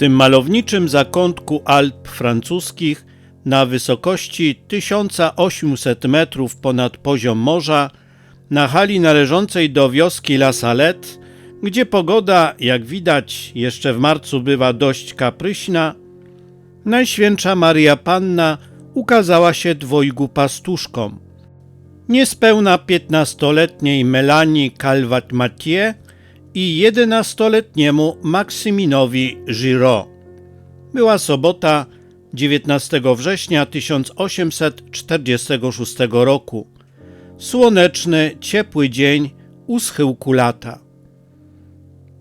Tym malowniczym zakątku Alp francuskich na wysokości 1800 metrów ponad poziom morza, na hali należącej do wioski La Salette, gdzie pogoda, jak widać, jeszcze w marcu bywa dość kapryśna, Najświętsza Maria Panna ukazała się dwojgu pastuszkom. Niespełna piętnastoletniej Melanie Calvat-Mathieu i jedenastoletniemu Maksiminowi Giraud. Była sobota 19 września 1846 roku. Słoneczny, ciepły dzień u schyłku lata.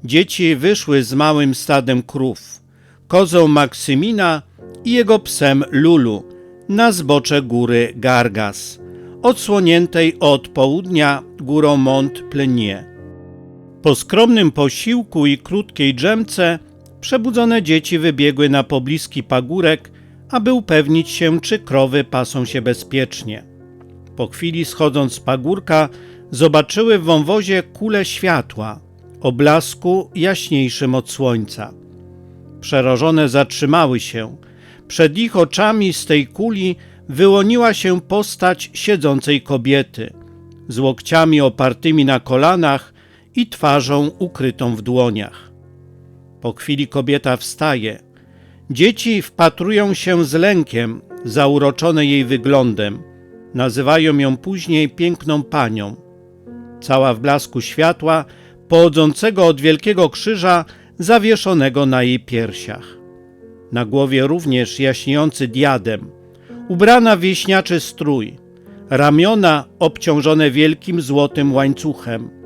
Dzieci wyszły z małym stadem krów, kozą Maksymina i jego psem Lulu na zbocze góry Gargas, odsłoniętej od południa górą Mont Plenier. Po skromnym posiłku i krótkiej drzemce przebudzone dzieci wybiegły na pobliski pagórek, aby upewnić się, czy krowy pasą się bezpiecznie. Po chwili schodząc z pagórka, zobaczyły w wąwozie kulę światła, o blasku jaśniejszym od słońca. Przerażone zatrzymały się. Przed ich oczami z tej kuli wyłoniła się postać siedzącej kobiety, z łokciami opartymi na kolanach i twarzą ukrytą w dłoniach. Po chwili kobieta wstaje. Dzieci wpatrują się z lękiem, zauroczone jej wyglądem. Nazywają ją później piękną panią. Cała w blasku światła, pochodzącego od wielkiego krzyża zawieszonego na jej piersiach. Na głowie również jaśniejący diadem, ubrana w wieśniaczy strój, ramiona obciążone wielkim złotym łańcuchem.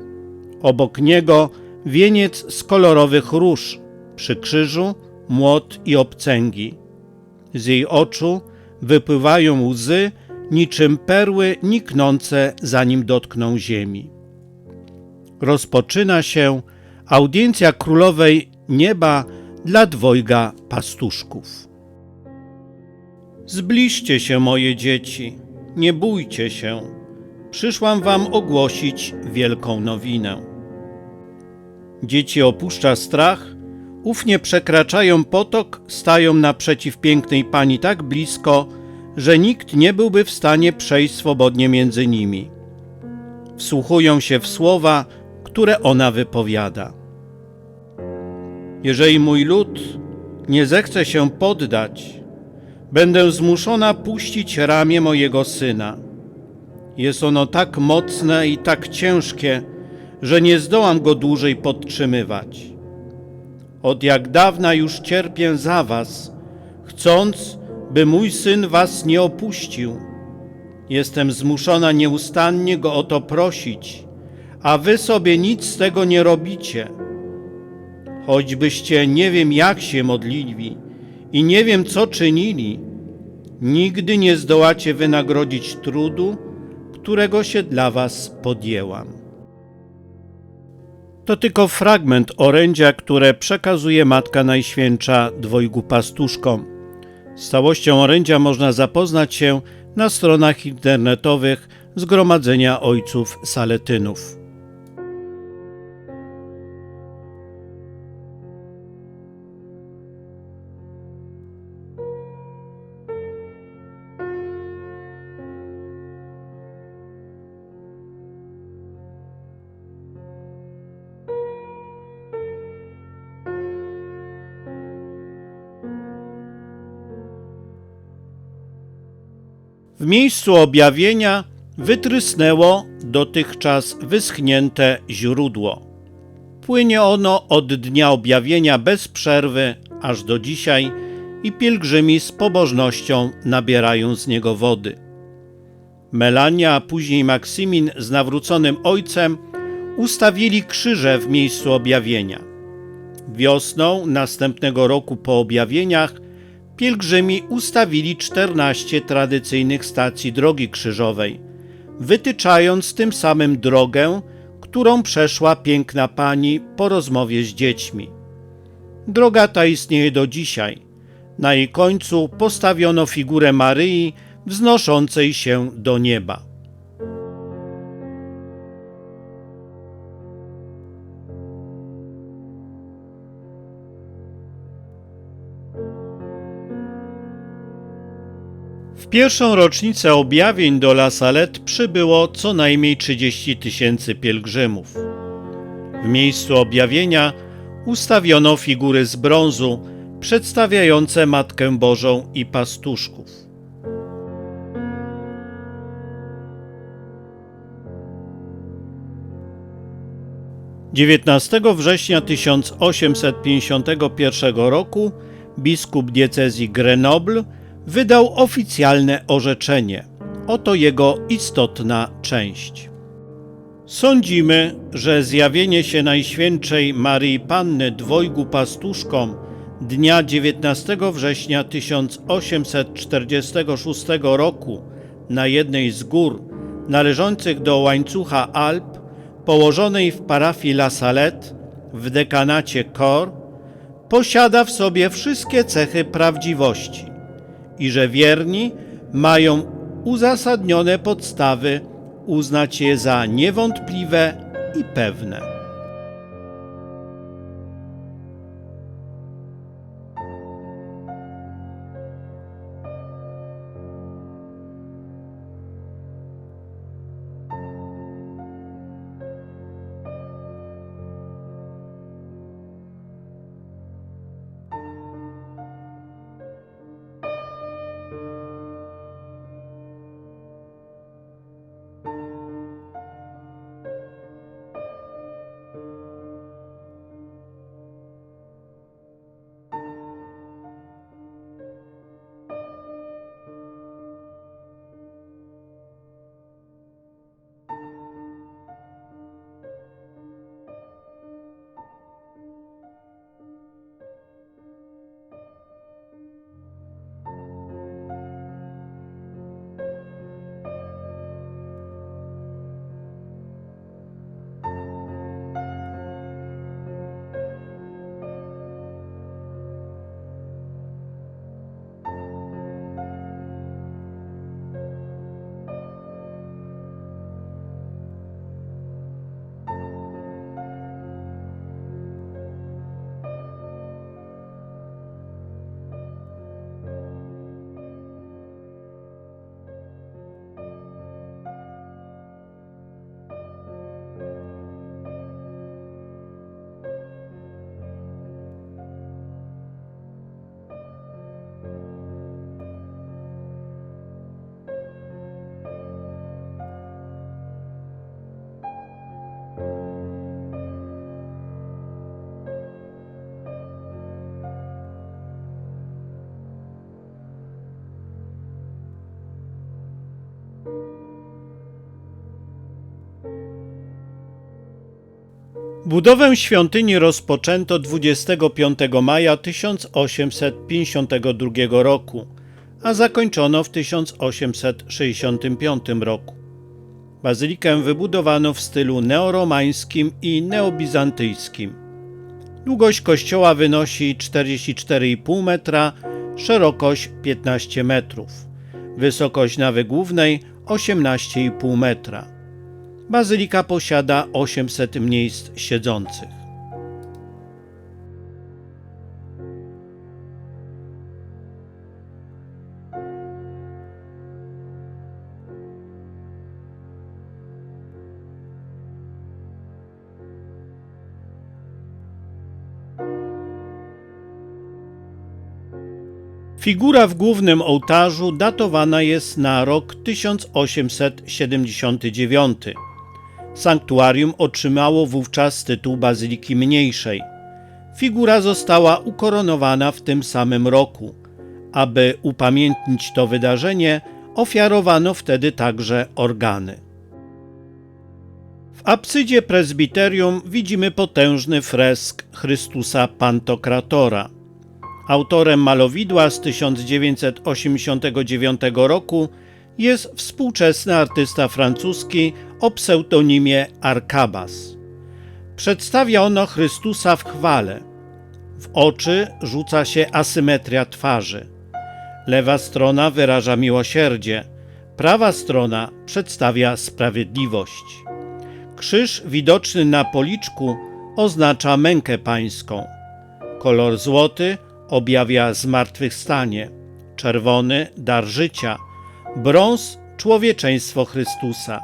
Obok niego wieniec z kolorowych róż, przy krzyżu młot i obcęgi. Z jej oczu wypływają łzy, niczym perły niknące, zanim dotkną ziemi. Rozpoczyna się audiencja królowej nieba dla dwojga pastuszków. Zbliżcie się, moje dzieci, nie bójcie się. Przyszłam wam ogłosić wielką nowinę. Dzieci opuszcza strach, ufnie przekraczają potok, stają naprzeciw pięknej pani tak blisko, że nikt nie byłby w stanie przejść swobodnie między nimi. Wsłuchują się w słowa, które ona wypowiada. Jeżeli mój lud nie zechce się poddać, będę zmuszona puścić ramię mojego syna. Jest ono tak mocne i tak ciężkie, że nie zdołam go dłużej podtrzymywać. Od jak dawna już cierpię za was, chcąc, by mój syn was nie opuścił. Jestem zmuszona nieustannie go o to prosić, a wy sobie nic z tego nie robicie. Choćbyście nie wiem jak się modlili i nie wiem co czynili, nigdy nie zdołacie wynagrodzić trudu, którego się dla was podjęłam. To tylko fragment orędzia, które przekazuje Matka Najświętsza dwojgu pastuszkom. Z całością orędzia można zapoznać się na stronach internetowych Zgromadzenia Ojców Saletynów. W miejscu objawienia wytrysnęło dotychczas wyschnięte źródło. Płynie ono od dnia objawienia bez przerwy aż do dzisiaj i pielgrzymi z pobożnością nabierają z niego wody. Melania, a później Maksymin z nawróconym ojcem ustawili krzyże w miejscu objawienia. Wiosną następnego roku po objawieniach pielgrzymi ustawili 14 tradycyjnych stacji drogi krzyżowej, wytyczając tym samym drogę, którą przeszła piękna pani po rozmowie z dziećmi. Droga ta istnieje do dzisiaj. Na jej końcu postawiono figurę Maryi wznoszącej się do nieba. Pierwszą rocznicę objawień do La Salette przybyło co najmniej 30 tysięcy pielgrzymów. W miejscu objawienia ustawiono figury z brązu przedstawiające Matkę Bożą i pastuszków. Dziewiętnastego września 1851 roku biskup diecezji Grenoble wydał oficjalne orzeczenie. Oto jego istotna część. Sądzimy, że zjawienie się Najświętszej Marii Panny dwojgu pastuszkom dnia 19 września 1846 roku na jednej z gór należących do łańcucha Alp położonej w parafii La Salette w dekanacie Cor posiada w sobie wszystkie cechy prawdziwości i że wierni mają uzasadnione podstawy uznać je za niewątpliwe i pewne. Budowę świątyni rozpoczęto 25 maja 1852 roku, a zakończono w 1865 roku. Bazylikę wybudowano w stylu neoromańskim i neobizantyjskim. Długość kościoła wynosi 44,5 metra, szerokość 15 metrów, wysokość nawy głównej 18,5 metra. Bazylika posiada 800 miejsc siedzących. Figura w głównym ołtarzu datowana jest na rok 1879. Sanktuarium otrzymało wówczas tytuł Bazyliki Mniejszej. Figura została ukoronowana w tym samym roku. Aby upamiętnić to wydarzenie, ofiarowano wtedy także organy. W absydzie prezbiterium widzimy potężny fresk Chrystusa Pantokratora. Autorem malowidła z 1989 roku jest współczesny artysta francuski o pseudonimie Arkabas. Przedstawia ono Chrystusa w chwale. W oczy rzuca się asymetria twarzy. Lewa strona wyraża miłosierdzie, prawa strona przedstawia sprawiedliwość. Krzyż widoczny na policzku oznacza mękę pańską. Kolor złoty objawia zmartwychwstanie, czerwony dar życia – brąz człowieczeństwo Chrystusa.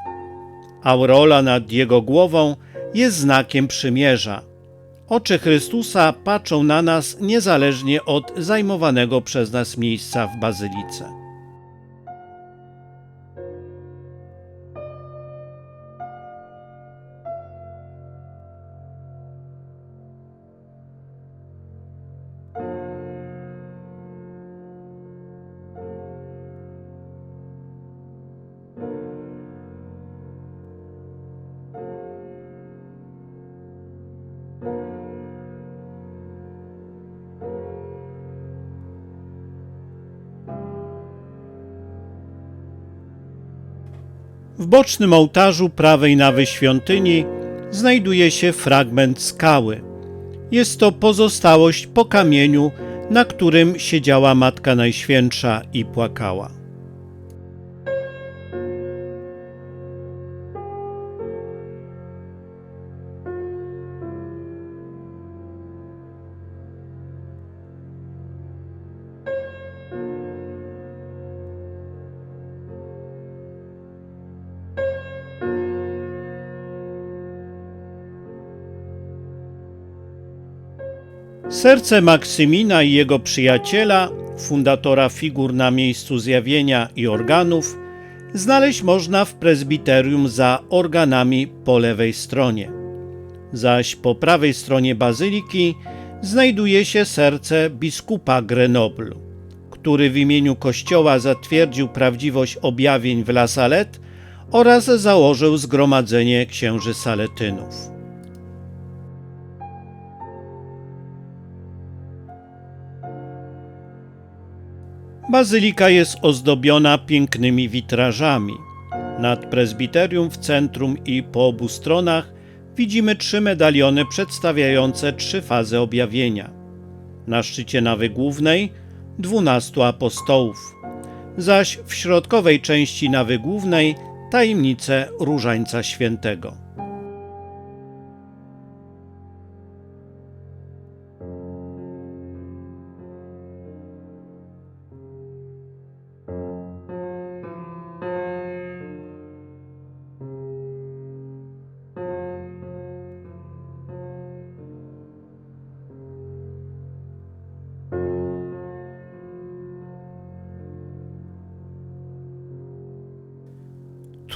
Aureola nad jego głową jest znakiem przymierza. Oczy Chrystusa patrzą na nas niezależnie od zajmowanego przez nas miejsca w bazylice. W bocznym ołtarzu prawej nawy świątyni znajduje się fragment skały. Jest to pozostałość po kamieniu, na którym siedziała Matka Najświętsza i płakała. Serce Maksymina i jego przyjaciela, fundatora figur na miejscu zjawienia i organów, znaleźć można w prezbiterium za organami po lewej stronie. Zaś po prawej stronie bazyliki znajduje się serce biskupa Grenoble, który w imieniu kościoła zatwierdził prawdziwość objawień w La Salette oraz założył zgromadzenie księży Saletynów. Bazylika jest ozdobiona pięknymi witrażami. Nad prezbiterium w centrum i po obu stronach widzimy trzy medaliony przedstawiające trzy fazy objawienia. Na szczycie nawy głównej dwunastu apostołów, zaś w środkowej części nawy głównej tajemnice Różańca Świętego.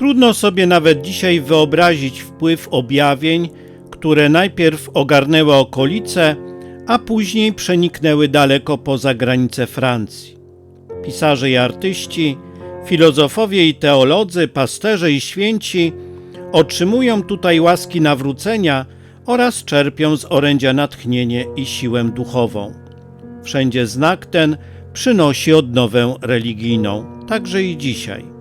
Trudno sobie nawet dzisiaj wyobrazić wpływ objawień, które najpierw ogarnęły okolice, a później przeniknęły daleko poza granice Francji. Pisarze i artyści, filozofowie i teolodzy, pasterze i święci otrzymują tutaj łaski nawrócenia oraz czerpią z orędzia natchnienie i siłę duchową. Wszędzie znak ten przynosi odnowę religijną, także i dzisiaj.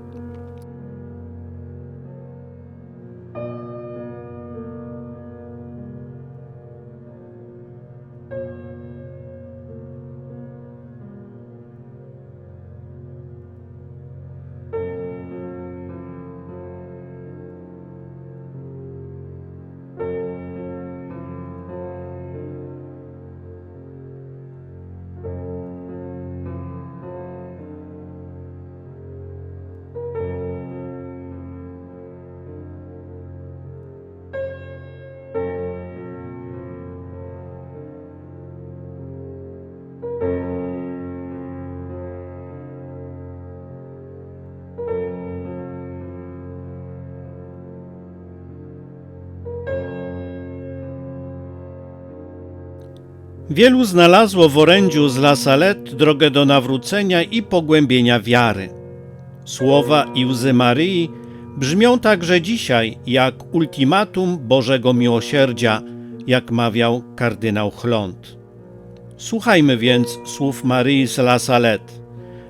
Wielu znalazło w orędziu z La Salette drogę do nawrócenia i pogłębienia wiary. Słowa i łzy Maryi brzmią także dzisiaj jak ultimatum Bożego Miłosierdzia, jak mawiał kardynał Chląd. Słuchajmy więc słów Maryi z La Salette,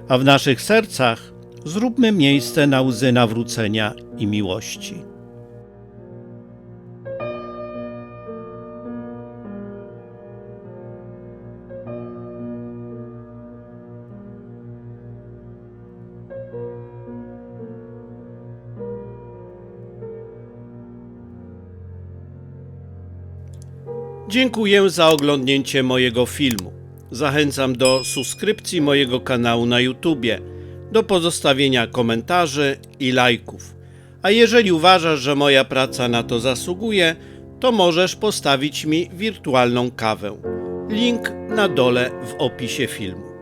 a w naszych sercach zróbmy miejsce na łzy nawrócenia i miłości. Dziękuję za oglądnięcie mojego filmu. Zachęcam do subskrypcji mojego kanału na YouTubie. do pozostawienia komentarzy i lajków. A jeżeli uważasz, że moja praca na to zasługuje, to możesz postawić mi wirtualną kawę. Link na dole w opisie filmu.